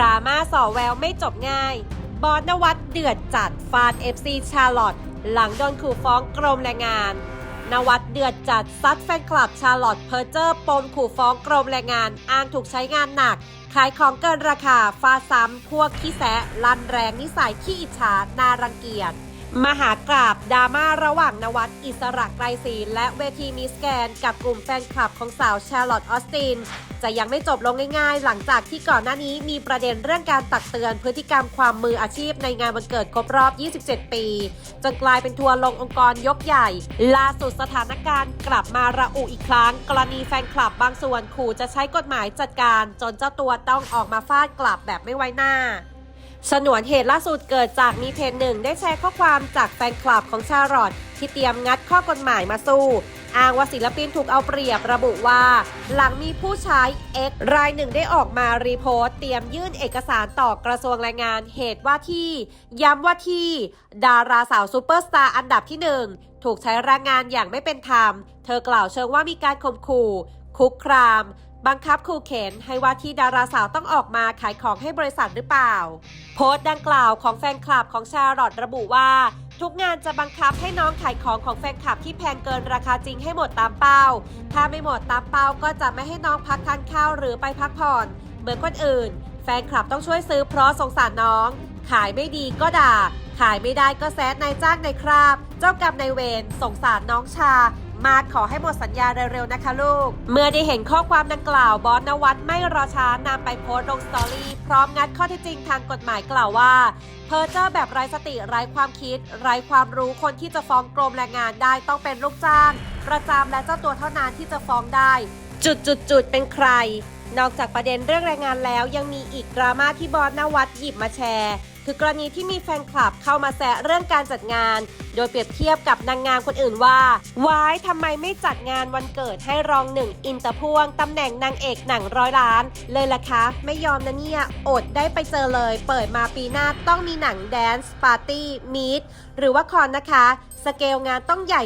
ราม่าสอแววไม่จบง่าย บอสนวัตเดือดจัดฟาด FC ชาร์ลอตหลังโดนขู่ฟ้องกรมแรงงาน นวัตเดือดจัดซัดแฟนคลับชาร์ลอตเพอร์เจอร์ปมขู่ฟ้องกรมแรงงานอ้างถูกใช้งานหนัก ขายของเกินราคาฟาซ้ำพวกขี้แสะลันแรงนิสัยขี้อิจฉานารังเกียจมหากราบดราม่าระหว่างนวัดอิสระไกรศรีและเวทีมิสแกน กับกลุ่มแฟนคลับของสาวชาร์ลอตออสติน จะยังไม่จบลงง่ายๆ หลังจากที่ก่อนหน้านี้มีประเด็นเรื่องการตักเตือนพฤติกรรมความมืออาชีพในงานวันเกิดครบรอบ 27 ปี จนกลายเป็นทัวร์ลงองค์กรยกใหญ่ ล่าสุดสถานการณ์กลับมาระอุอีกครั้ง กรณีแฟนคลับบางส่วนขู่จะใช้กฎหมายจัดการ จนเจ้าตัวต้องออกมาฟาดกลับแบบไม่ไว้หน้าฉนวนเหตุล่าสุดเกิดจากมีเพจหนึ่งได้แชร์ข้อความจากแฟนคลับของชาร์ลอตที่เตรียมงัดข้อกฎหมายมาสู้ อ้างว่าศิลปินถูกเอาเปรียบระบุว่า หลังมีผู้ใช้ X รายหนึ่งได้ออกมารีโพสต์เตรียมยื่นเอกสารต่อกระทรวงแรงงานเหตุว่าที่ ย้ำว่าที่ ดาราสาวซูเปอร์สตาร์อันดับที่หนึ่งถูกใช้แรงงานอย่างไม่เป็นธรรม เธอกล่าวเชิงว่ามีการข่มขู่คุกคาม บังคับขู่เข็นให้ว่าที่ดาราสาวต้องออกมาขายของให้บริษัทหรือเปล่า โพสต์ดังกล่าวของแฟนคลับของชาลอตระบุว่า ทุกงานจะบังคับให้น้องขายของของแฟนคลับที่แพงเกินราคาจริงให้หมดตามเป้า ถ้าไม่หมดตามเป้าก็จะไม่ให้น้องพักทานข้าวหรือไปพักผ่อน เหมือนคนอื่น แฟนคลับต้องช่วยซื้อเพราะสงสารน้อง ขายไม่ดีก็ด่า ขายไม่ได้ก็แซดนายจ้างนายคราบ เจ้ากรรมนายเวรสงสารน้องชา มาขอให้หมดสัญญาเร็วๆนะคะลูก เมื่อได้เห็นข้อความดังกล่าวบอสนวัตไม่รอช้านำไปโพสต์ลงสตอรี่พร้อมงัดข้อเท็จจริงทางกฎหมายกล่าวว่าเพอร์เจอร์แบบไร้สติไร้ความคิด ไร้ความรู้คนที่จะฟ้องกรมแรงงานได้ต้องเป็นลูกจ้าง ประจำและเจ้าตัวเท่านั้นที่จะฟ้องได้ จุดจุดจุดๆเป็นใคร นอกจากประเด็นเรื่องแรงงานแล้วยังมีอีกดราม่าที่บอสนวัตหยิบมาแชร์ คือกรณีที่มีแฟนคลับเข้ามาแซะเรื่องการจัดงานโดยเปรียบเทียบกับนางงามคนอื่นว่า ว้ายทำไมไม่จัดงานวันเกิดให้รองหนึ่งอินเตอร์พ่วงตำแหน่งนางเอกหนังร้อยล้าน เลยล่ะคะ ไม่ยอมนะเนี่ย อดได้ไปเจอเลย เปิดมาปีหน้าต้องมีหนังแดนซ์ปาร์ตี้มีดหรือว่าคอนนะคะสเกลงานต้องใหญ่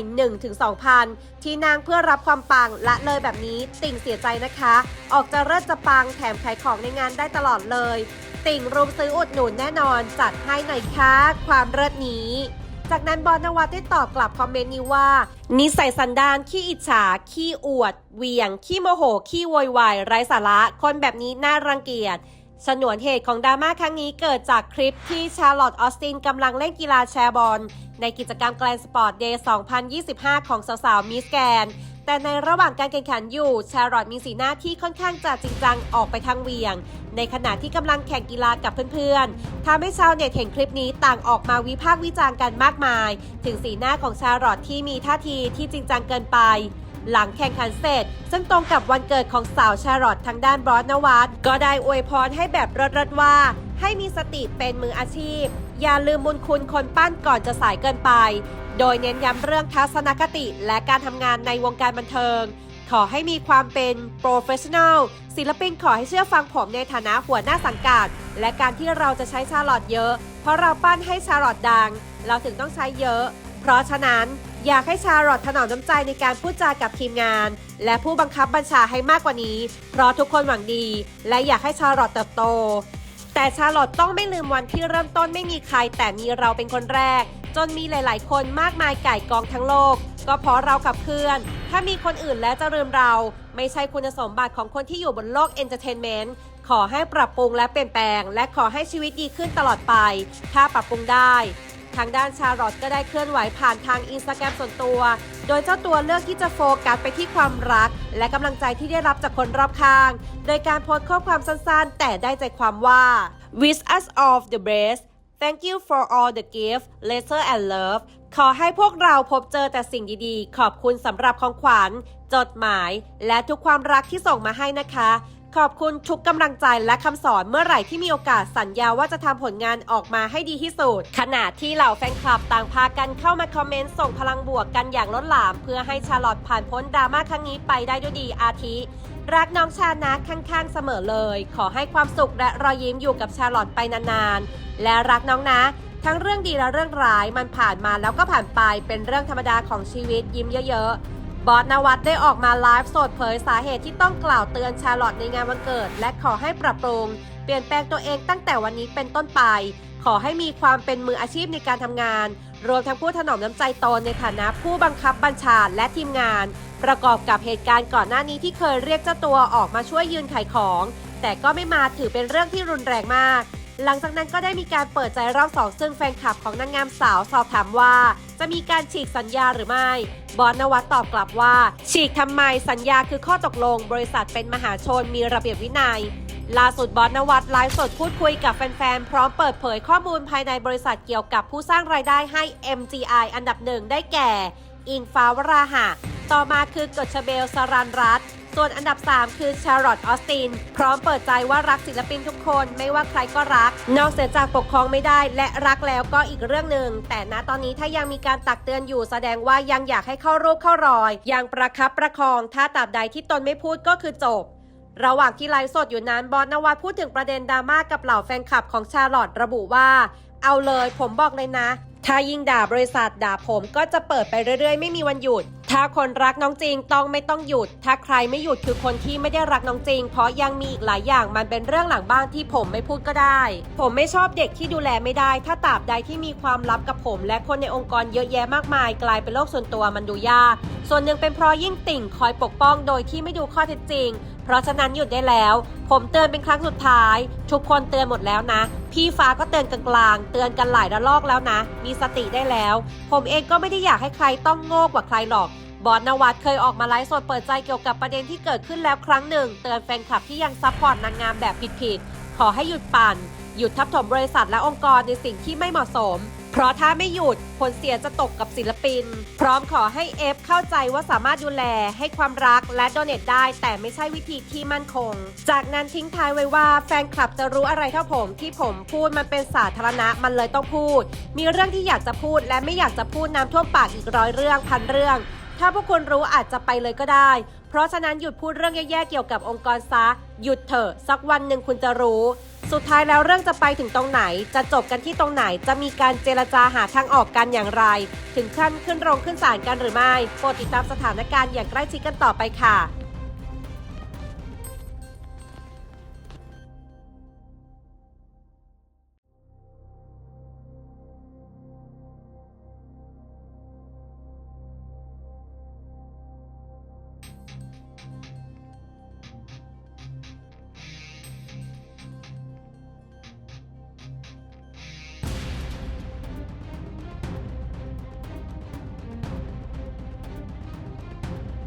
1-2,000ที่นางเพื่อรับความปังละเลยแบบนี้ติ่งเสียใจนะคะ ออกจะเลิศจะปังแถมขายของในงานได้ตลอดเลย ติ่งรุมซื้ออุดหนุนแน่นอนจัดให้หน่อยค่ะความเลิศนี้ จากนั้นบอลนวัตได้ตอบกลับคอมเมนต์นี้ว่า นิสัยสันดานขี้อิจฉา ขี้อวด เวียง ขี้โมโห ขี้โวยวาย ไร้สาระ คนแบบนี้น่ารังเกียจฉนวนเหตุของดราม่าครั้งนี้เกิดจากคลิปที่ชาร์ลอตออสตินกำลังเล่นกีฬาแชร์บอลในกิจกรรมแกลนสปอร์ตเดย์ 2025 ของสาวๆมิสแกน แต่ในระหว่างการแข่งขันอยู่ ชาร์ลอตมีสีหน้าที่ค่อนข้างจะจริงจังออกไปทางเวียง ในขณะที่กำลังแข่งกีฬากับเพื่อนๆทำให้ชาวเน็ตเห็นคลิปนี้ต่างออกมาวิพากษ์วิจารณ์กันมากมาย ถึงสีหน้าของชาร์ลอตที่มีท่าทีที่จริงจังเกินไปหลังแข่งขันเสร็จ ซึ่งตรงกับวันเกิดของสาวชาร์ลอตทางด้านบรอสนวัตก็ได้อวยพรให้แบบรดๆว่า ให้มีสติเป็นมืออาชีพ อย่าลืมบุญคุณคนปั้นก่อนจะสายเกินไป โดยเน้นย้ำเรื่องทัศนคติและการทำงานในวงการบันเทิง ขอให้มีความเป็น professional ศิลปินขอให้เชื่อฟังผมในฐานะหัวหน้าสังกัด และการที่เราจะใช้ชาลอตเยอะ เพราะเราปั้นให้ชาลอตดัง เราถึงต้องใช้เยอะ เพราะฉะนั้นอยากให้ชาลอตถนอมน้ำใจในการพูดจากับทีมงาน และผู้บังคับบัญชาให้มากกว่านี้ เพราะทุกคนหวังดี และอยากให้ชาลอตเติบโต แต่ชาลอตต้องไม่ลืมวันที่เริ่มต้นไม่มีใครแต่มีเราเป็นคนแรก จนมีหลาย ๆ คนมากมายไก่กองทั้งโลก ก็เพราะเรากับเพื่อน ถ้ามีคนอื่นแล้วจะลืมเรา ไม่ใช่คุณสมบัติของคนที่อยู่บนโลกเอนเตอร์เทนเมนต์ขอให้ปรับปรุงและเปลี่ยนแปลง และขอให้ชีวิตดีขึ้นตลอดไป ถ้าปรับปรุงได้ ทางด้านชาร์ลอตก็ได้เคลื่อนไหวผ่านทางอินสตาแกรมส่วนตัว โดยเจ้าตัวเลือกที่จะโฟกัสไปที่ความรัก และกำลังใจที่ได้รับจากคนรอบข้าง โดยการโพสต์ข้อความสั้นๆ แต่ได้ใจความว่า wish us all the best thank you for all the gift letter and love ขอให้พวกเราพบเจอแต่สิ่งดีๆ ขอบคุณสำหรับของขวัญ จดหมาย และทุกความรักที่ส่งมาให้นะคะ ขอบคุณทุกกำลังใจและคำสอนเมื่อไหร่ที่มีโอกาสสัญญาว่าจะทำผลงานออกมาให้ดีที่สุด ขณะที่เหล่าแฟนคลับต่างพากันเข้ามาคอมเมนต์ส่งพลังบวกกันอย่างล้นหลาม เพื่อให้ชาลอตผ่านพ้นดราม่าครั้งนี้ไปได้ด้วยดีอาทิ รักน้องชานะข้างๆเสมอเลย ขอให้ความสุขและรอยยิ้มอยู่กับชาลอตไปนานๆ และรักน้องนะทั้งเรื่องดีและเรื่องร้ายมันผ่านมาแล้วก็ผ่านไปเป็นเรื่องธรรมดาของชีวิตยิ้มเยอะๆ บอสนวัตได้ออกมาไลฟ์สดเผยสาเหตุที่ต้องกล่าวเตือนชาลอตในงานวันเกิด และขอให้ปรับปรุง เปลี่ยนแปลงตัวเองตั้งแต่วันนี้เป็นต้นไป ขอให้มีความเป็นมืออาชีพในการทำงาน รวมทั้งผู้ถนอมน้ำใจตนในฐานะผู้บังคับบัญชาและทีมงาน ประกอบกับเหตุการณ์ก่อนหน้านี้ที่เคยเรียกเจ้าตัวออกมาช่วยยืนขายของ แต่ก็ไม่มาถือเป็นเรื่องที่รุนแรงมาก หลังจากนั้นก็ได้มีการเปิดใจรอบสองซึ่งแฟนคลับของนางงามสาวสอบถามว่า จะมีการฉีกสัญญาหรือไม่ บอนนวัตตอบกลับว่า ฉีกทำไมสัญญาคือข้อตกลง บริษัทเป็นมหาชนมีระเบียบวินัยล่าสุดบอสนวัตไลฟ์สดพูดคุยกับแฟนๆ พร้อมเปิดเผยข้อมูลภายในบริษัทเกี่ยวกับผู้สร้างรายได้ให้ MGI อันดับหนึ่งได้แก่ อิงฟ้าวราหะ ต่อมาคือ กฤชเบลสรันรัต ส่วนอันดับ 3 คือชาร์ลอตออสติน พร้อมเปิดใจว่ารักศิลปินทุกคนไม่ว่าใครก็รัก นอกเสียจากปกครองไม่ได้และรักแล้วก็อีกเรื่องหนึ่ง แต่ณตอนนี้ถ้ายังมีการตักเตือนอยู่แสดงว่ายังอยากให้เข้ารูปเข้ารอย ยังประคับประคอง ถ้าตราบใดที่ตนไม่พูดก็คือจบระหว่างที่ไลฟ์สดอยู่นั้นบอสนวัตพูดถึงประเด็นดราม่ากับเหล่าแฟนคลับของชาร์ลอตระบุว่า เอาเลยผมบอกเลยนะ ถ้ายิ่งด่าบริษัทด่าผมก็จะเปิดไปเรื่อยๆ ไม่มีวันหยุด ถ้าคนรักน้องจริงต้องไม่ต้องหยุด ถ้าใครไม่หยุดคือคนที่ไม่ได้รักน้องจริง เพราะยังมีอีกหลายอย่างมันเป็นเรื่องหลังบ้านที่ผมไม่พูดก็ได้ ผมไม่ชอบเด็กที่ดูแลไม่ได้ ถ้าตราบใดที่มีความลับกับผม และคนในองค์กรเยอะแยะมากมาย กลายเป็นโลกส่วนตัวมันดูยาก ส่วนหนึ่งเป็นเพราะยิ่งติ่งคอยปกป้องโดยที่ไม่ดูข้อเท็จจริงเพราะฉะนั้นหยุดได้แล้ว ผมเตือนเป็นครั้งสุดท้าย ทุกคนเตือนหมดแล้วนะ พี่ฟ้าก็เตือนกลางๆ เตือนกันหลายระลอกแล้วนะ มีสติได้แล้ว ผมเองก็ไม่ได้อยากให้ใครต้องโง่กว่าใครหรอก บอสนวัตเคยออกมาไลฟ์สดเปิดใจเกี่ยวกับประเด็นที่เกิดขึ้นแล้วครั้งหนึ่ง เตือนแฟนคลับที่ยังซัพพอร์ตนางงามแบบผิดๆ ขอให้หยุดปั่น หยุดทับถมบริษัทและองค์กรในสิ่งที่ไม่เหมาะสม เพราะถ้าไม่หยุดผลเสียจะตกกับศิลปิน พร้อมขอให้เอฟเข้าใจว่าสามารถดูแลให้ความรักและโดเนทได้ แต่ไม่ใช่วิธีที่มั่นคง จากนั้นทิ้งท้ายไว้ว่าแฟนคลับจะรู้อะไรเท่าผม ที่ผมพูดมันเป็นสาธารณะมันเลยต้องพูด มีเรื่องที่อยากจะพูดและไม่อยากจะพูดน้ำท่วมปากอีกร้อยเรื่องพันเรื่อง ถ้าพวกคุณรู้อาจจะไปเลยก็ได้ เพราะฉะนั้นหยุดพูดเรื่องแย่ๆเกี่ยวกับองค์กรซะหยุดเถอะสักวันหนึ่งคุณจะรู้ สุดท้ายแล้วเรื่องจะไปถึงตรงไหน จะจบกันที่ตรงไหน จะมีการเจรจาหาทางออกกันอย่างไร ถึงขั้นขึ้นโรงขึ้นศาลกันหรือไม่ โปรดติดตามสถานการณ์อย่างใกล้ชิดกันต่อไปค่ะ